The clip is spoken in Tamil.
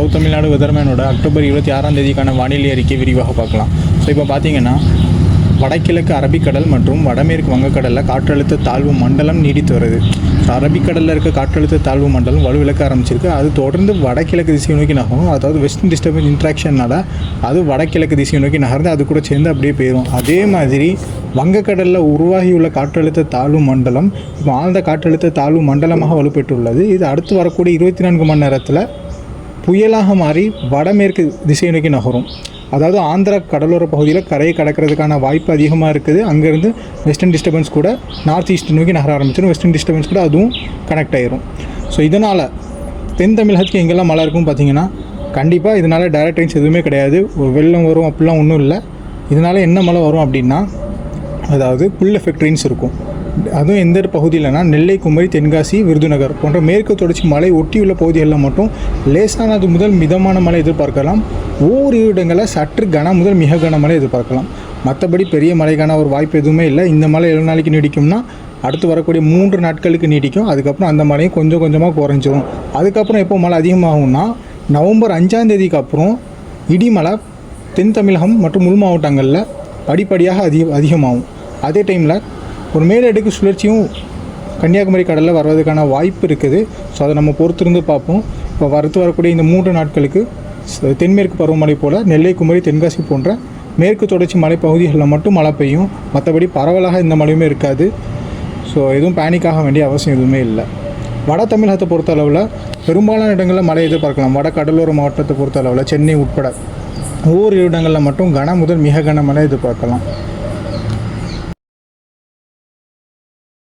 சவுத் தமிழ்நாடு வெதர்மேனோட அக்டோபர் இருபத்தி ஆறாம் தேதிக்கான வானிலை அறிக்கை விரிவாக பார்க்கலாம். ஸோ இப்போ பார்த்தீங்கன்னா வடகிழக்கு அரபிக்கடல் மற்றும் வடமேற்கு வங்கக்கடலில் காற்றழுத்த தாழ்வு மண்டலம் நீடித்து வருது. ஸோ அரபிக்கடலில் இருக்க காற்றழுத்த தாழ்வு மண்டலம் வலுவிழக்க ஆரம்பிச்சிருக்கு. அது தொடர்ந்து வடகிழக்கு திசையை நோக்கி நகரும். அதாவது வெஸ்டர்ன் டிஸ்டர்பன்ஸ் இன்ட்ராக்ஷனால் அது வடகிழக்கு திசையை நோக்கி நகர்ந்து அது கூட சேர்ந்து அப்படியே போயிடும் அதே மாதிரி வங்கக்கடலில் உருவாகியுள்ள காற்றழுத்த தாழ்வு மண்டலம் இப்போ ஆழ்ந்த காற்றழுத்த தாழ்வு மண்டலமாக வலுப்பெற்றுள்ளது. இது அடுத்து வரக்கூடிய இருபத்தி நான்கு மணி நேரத்தில் புயலாக மாறி வடமேற்கு திசையை நோக்கி நகரும். அதாவது ஆந்திரா கடலோர பகுதியில் கரையை கடக்கிறதுக்கான வாய்ப்பு அதிகமாக இருக்குது. அங்கேருந்து வெஸ்டர்ன் டிஸ்டர்பன்ஸ் கூட நார்த் ஈஸ்ட் நோக்கி நகர ஆரம்பிச்சிடும். வெஸ்டர்ன் டிஸ்டர்பன்ஸ் கூட அதுவும் கனெக்ட் ஆயிரும். ஸோ இதனால் தென் தமிழகத்துக்கு எங்கெல்லாம் மழை இருக்கும் பார்த்தீங்கன்னா கண்டிப்பாக இதனால் டைரக்ட் ட்ரெயின்ஸ் எதுவுமே கிடையாது. வெள்ளம் வரும் அப்படிலாம் ஒன்றும் இல்லை. இதனால் என்ன மழை வரும் அப்படின்னா அதாவது புல் எஃபெக்ட் ட்ரெயின்ஸ் இருக்கும். அதுவும் எந்த பகுதியிலனா நெல்லை குமரி தென்காசி விருதுநகர் போன்ற மேற்கு தொடர்ச்சி மலை ஒட்டியுள்ள பகுதிகளில் மட்டும் லேசானது முதல் மிதமான மழை எதிர்பார்க்கலாம். ஓரிரு இடங்களில் சற்று கன முதல் மிக கனமழை எதிர்பார்க்கலாம். மற்றபடி பெரிய மழைக்கான ஒரு வாய்ப்பு எதுவுமே இல்லை. இந்த மழை ஏழு நாளைக்கு நீடிக்கும்னா அடுத்து வரக்கூடிய மூன்று நாட்களுக்கு நீடிக்கும். அதுக்கப்புறம் அந்த மழையும் கொஞ்சம் கொஞ்சமாக குறைஞ்சிரும். அதுக்கப்புறம் எப்போ மழை அதிகமாகும்னா நவம்பர் அஞ்சாம் தேதிக்கு அப்புறம் இடிமலை தென் தமிழகம் மற்றும் உள் மாவட்டங்களில் படிப்படியாக அதிக அதிகமாகும். அதே டைமில் ஒரு மேலடுக்கு சுழற்சியும் கன்னியாகுமரி கடலில் வர்றதுக்கான வாய்ப்பு இருக்குது. ஸோ அதை நம்ம பொறுத்திருந்து பார்ப்போம். இப்போ வரத்து வரக்கூடிய இந்த மூன்று நாட்களுக்கு தென்மேற்கு பருவமழை போல் நெல்லை குமரி தென்காசி போன்ற மேற்கு தொடர்ச்சி மலைப்பகுதிகளில் மட்டும் மழை பெய்யும். மற்றபடி பரவலாக இந்த மழையுமே இருக்காது. ஸோ எதுவும் பேனிக் ஆக வேண்டிய அவசியம் எதுவுமே இல்லை. வட தமிழகத்தை பொறுத்த அளவில் பெரும்பாலான இடங்களில் மழை எதிர்பார்க்கலாம். வட கடலோர மாவட்டத்தை பொறுத்த அளவில் சென்னை உட்பட ஒவ்வொரு இடங்களில் மட்டும் கன முதல் மிக கன மழை எதிர்பார்க்கலாம்.